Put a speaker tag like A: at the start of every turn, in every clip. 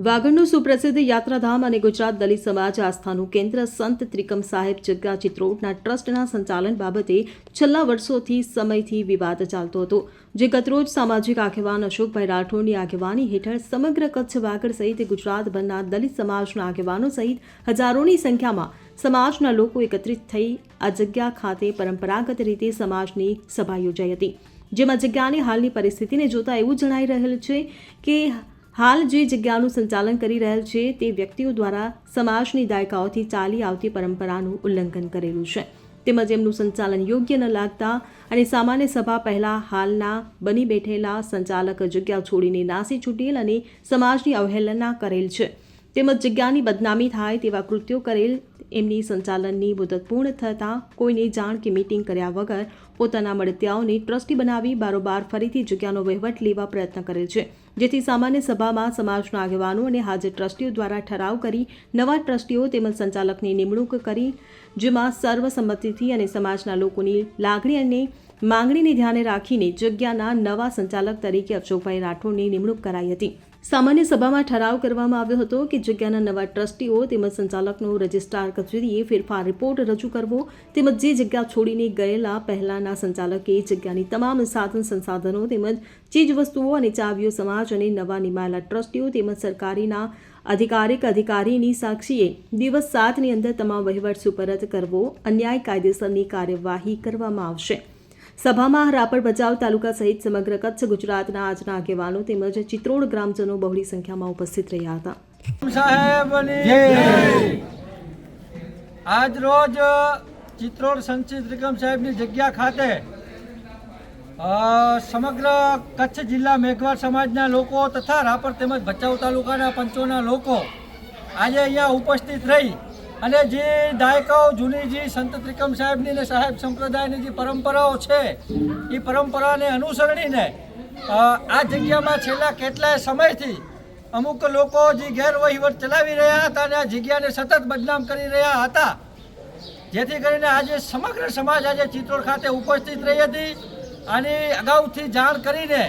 A: વાગડનું સુપ્રસિદ્ધ યાત્રાધામ અને ગુજરાત દલિત સમાજ આસ્થાનું કેન્દ્ર સંત ત્રિકમ સાહેબ જગ્યા ચિત્રોડના ટ્રસ્ટના સંચાલન બાબતે છેલ્લા વર્ષોથી સમયથી વિવાદ ચાલતો હતો, જે ગતરોજ સામાજિક આગેવાન અશોકભાઈ રાઠોડની આગેવાની હેઠળ સમગ્ર કચ્છ વાગડ સહિત ગુજરાતભરના દલિત સમાજના આગેવાનો સહિત હજારોની સંખ્યામાં સમાજના લોકો એકત્રિત થઈ આ જગ્યા ખાતે પરંપરાગત રીતે સમાજની સભા યોજાઈ હતી. જેમાં જગ્યાની હાલની પરિસ્થિતિને જોતા એવું જણાઈ રહેલ છે કે હાલ જે જગ્યાનું સંચાલન કરી રહેલ છે તે વ્યક્તિઓ દ્વારા સમાજની દાયકાઓથી ચાલી આવતી પરંપરાનું ઉલ્લંઘન કરેલું છે. તેમજ એમનું સંચાલન યોગ્ય ન લાગતા અને સામાન્ય સભા પહેલાં હાલના બની બેઠેલા સંચાલક જગ્યા છોડીને નાસી છૂટેલ અને સમાજની અવહેલના કરેલ છે. તેમજ જગ્યાની બદનામી થાય તેવા કૃત્યો કરેલ એમની સંચાલનની મુદત પૂર્ણ થતાં કોઈને જાણ કે મીટિંગ કર્યા વગર પોતાના મળતિયાઓને ટ્રસ્ટી બનાવી બારોબાર ફરીથી જગ્યાનો વહીવટ લેવા પ્રયત્ન કરે છે. જેથી સામાન્ય સભામાં સમાજના આગેવાનો અને હાજર ટ્રસ્ટીઓ દ્વારા ઠરાવ કરી નવા ટ્રસ્ટીઓ તેમજ સંચાલકની નિમણૂક કરી, જેમાં સર્વસંમતિથી અને સમાજના લોકોની લાગણી અને માંગણીને ધ્યાને રાખીને જગ્યાના નવા સંચાલક તરીકે અશોકભાઈ રાઠોડની નિમણૂક કરાઈ હતી. સામાન્ય સભામાં ઠરાવ કરવામાં આવ્યો હતો કે જગ્યાના નવા ટ્રસ્ટીઓ તેમજ સંચાલકનો રજિસ્ટ્રાર કચેરીએ ફેરફાર રિપોર્ટ રજૂ કરવો તેમજ જે જગ્યા છોડીને ગયેલા પહેલાના સંચાલકે જગ્યાની તમામ સાધન સંસાધનો તેમજ ચીજવસ્તુઓ અને ચાવીઓ સમાજ અને નવા નિમાયેલા ટ્રસ્ટીઓ તેમજ સરકારીના અધિકારિક અધિકારીની સાક્ષીએ દિવસ સાતની અંદર તમામ વહીવટ સુપરત કરવો અન્યાય કાયદેસરની કાર્યવાહી કરવામાં આવશે. સભામાં રાપર ભચાઉ તાલુકા સહિત સમગ્ર કચ્છ ગુજરાતના આજના આગેવાનો તેમજ ચિત્રોડ ગ્રામજનો બહોળી સંખ્યામાં ઉપસ્થિત રહ્યા હતા.
B: સાહેબની આજ રોજ ચિત્રોડ સંચિત ત્રિકમ સાહેબની જગ્યા ખાતે સમગ્ર કચ્છ જિલ્લા મેઘવાળ સમાજના લોકો તથા રાપર તેમજ ભચાઉ તાલુકાના પંચોના લોકો આજે અહીંયા ઉપસ્થિત રહી અને જે દાયકાઓ જૂની જે સંત ત્રિકમ સાહેબની ને સાહેબ સંપ્રદાયની જે પરંપરાઓ છે, એ પરંપરાને અનુસરણીને આ જગ્યામાં છેલ્લા કેટલાય સમયથી અમુક લોકો જે ગેરવહીવટ ચલાવી રહ્યા હતા અને આ જગ્યાને સતત બદનામ કરી રહ્યા હતા. જેથી કરીને આજે સમગ્ર સમાજ આજે ચિત્રોડ ખાતે ઉપસ્થિત રહી હતી આની અગાઉથી જાણ કરીને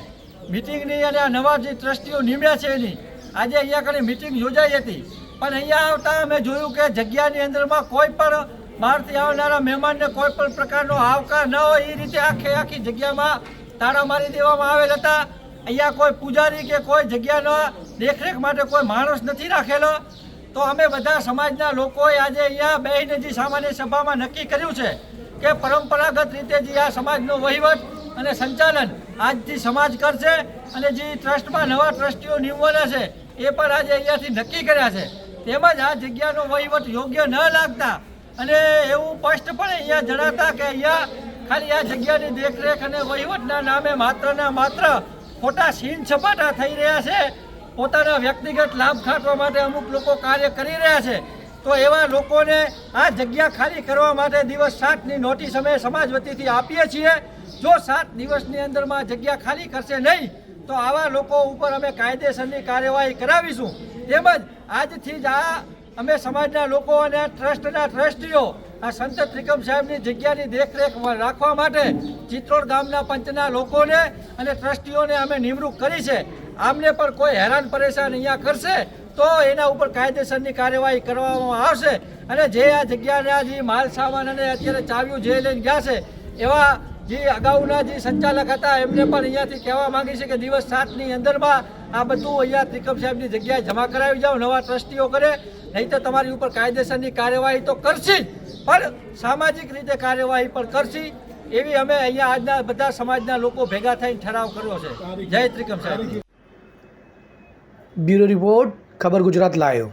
B: મિટિંગની અને આ નવા જે ટ્રસ્ટીઓ નીમ્યા છે એની, આજે અહીંયા કરી મિટિંગ યોજાઈ હતી. પણ અહીંયા આવતા અમે જોયું કે જગ્યાની અંદરમાં કોઈ પણ બહારથી આવનારા મહેમાનને કોઈ પણ પ્રકારનો આવકાર ન હોય એ રીતે આખે આખી જગ્યામાં તાળા મારી દેવામાં આવેલ હતા. અહીંયા કોઈ પૂજારી કે કોઈ જગ્યાના દેખરેખ માટે કોઈ માણસ નથી રાખેલો. તો અમે બધા સમાજના લોકોએ આજે અહીંયા બેહીને જે સામાન્ય સભામાં નક્કી કર્યું છે કે પરંપરાગત રીતે જે આ સમાજનો વહીવટ અને સંચાલન આજથી સમાજ કરશે અને જે ટ્રસ્ટમાં નવા ટ્રસ્ટીઓ નિમવાના છે એ પણ આજે અહીંયાથી નક્કી કર્યા છે. તેમજ આ જગ્યાનો વહીવટ યોગ્ય ન લાગતા અને એવું સ્પષ્ટપણે અહીંયા જણાતા કે અહીંયા ખાલી આ જગ્યાની દેખરેખ અને વહીવટના નામે માત્રના માત્ર ખોટા સીન સપાટા થઈ રહ્યા છે. પોતાના વ્યક્તિગત લાભ ખાટવા માટે અમુક લોકો કાર્ય કરી રહ્યા છે. તો એવા લોકોને આ જગ્યા ખાલી કરવા માટે દિવસ સાતની નોટિસ અમે સમાજ વતીથી આપીએ છીએ. જો સાત દિવસની અંદરમાં જગ્યા ખાલી કરશે નહીં, તો આવા લોકો ઉપર અમે કાયદેસરની કાર્યવાહી કરાવીશું. તેમજ આજથી જ આ અમે સમાજના લોકો અને ટ્રસ્ટના ટ્રસ્ટીઓ, આ સંત ત્રિકમ સાહેબની જગ્યાની દેખરેખ રાખવા માટે ચિત્રોડ ગામના પંચના લોકોને અને ટ્રસ્ટીઓને અમે નિમણૂક કરી છે. આમને પણ કોઈ હેરાન પરેશાન અહીંયા કરશે તો એના ઉપર કાયદેસરની કાર્યવાહી કરવામાં આવશે. અને જે આ જગ્યાના જે માલ સામાન અને અત્યારે ચાવ્યું જે લઈને ગયા છે, એવા જે અગાઉના જે સંચાલક હતા, એમને પણ અહીંયાથી કહેવા માંગી છે કે દિવસ સાતની અંદરમાં આ બધું અહીંયા ત્રિકમ સાહેબની જગ્યાએ જમા કરાવી જાઓ, નવા ટ્રસ્ટીઓ કરે, નહીં તો તમારી ઉપર કાયદેસરની કાર્યવાહી તો કરશે પણ સામાજિક રીતે કાર્યવાહી પણ કરશે. એવી અમે અહીંયા આજના બધા સમાજના લોકો ભેગા થઈને ઠરાવ કર્યો છે. જય ત્રિકમ સાહેબ.
C: બ્યુરો રિપોર્ટ, ખબર ગુજરાત લાયો